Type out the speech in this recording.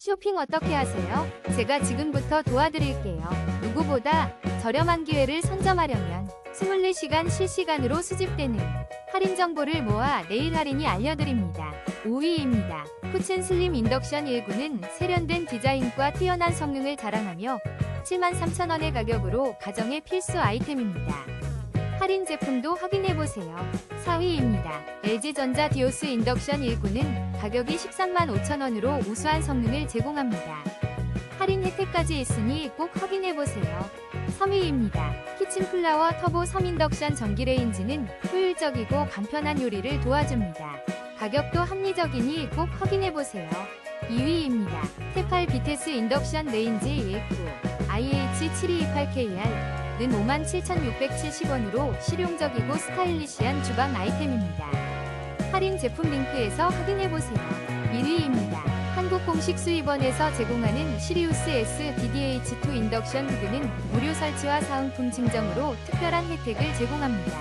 쇼핑 어떻게 하세요? 제가 지금부터 도와드릴게요. 누구보다 저렴한 기회를 선점하려면 24시간 실시간으로 수집되는 할인 정보를 모아 내일 할인이 알려드립니다. 5위입니다. 푸친 슬림 인덕션 19는 세련된 디자인과 뛰어난 성능을 자랑하며 73,000원의 가격으로 가정의 필수 아이템입니다. 할인 제품도 확인해보세요. 4위입니다. LG전자 디오스 인덕션 19는 가격이 13만 5천원으로 우수한 성능을 제공합니다. 할인 혜택까지 있으니 꼭 확인해보세요. 3위입니다. 키친플라워 터보 3인덕션 전기레인지는 효율적이고 간편한 요리를 도와줍니다. 가격도 합리적이니 꼭 확인해보세요. 2위입니다. 테팔 비테스 인덕션 레인지 19 IH7228KR 는 57,670원으로 실용적이고 스타일리시한 주방 아이템입니다. 할인 제품 링크에서 확인해보세요. 1위입니다. 한국 공식 수입원에서 제공하는 시리우스 S DDH2 인덕션 후드는 무료 설치와 사은품 증정으로 특별한 혜택을 제공합니다.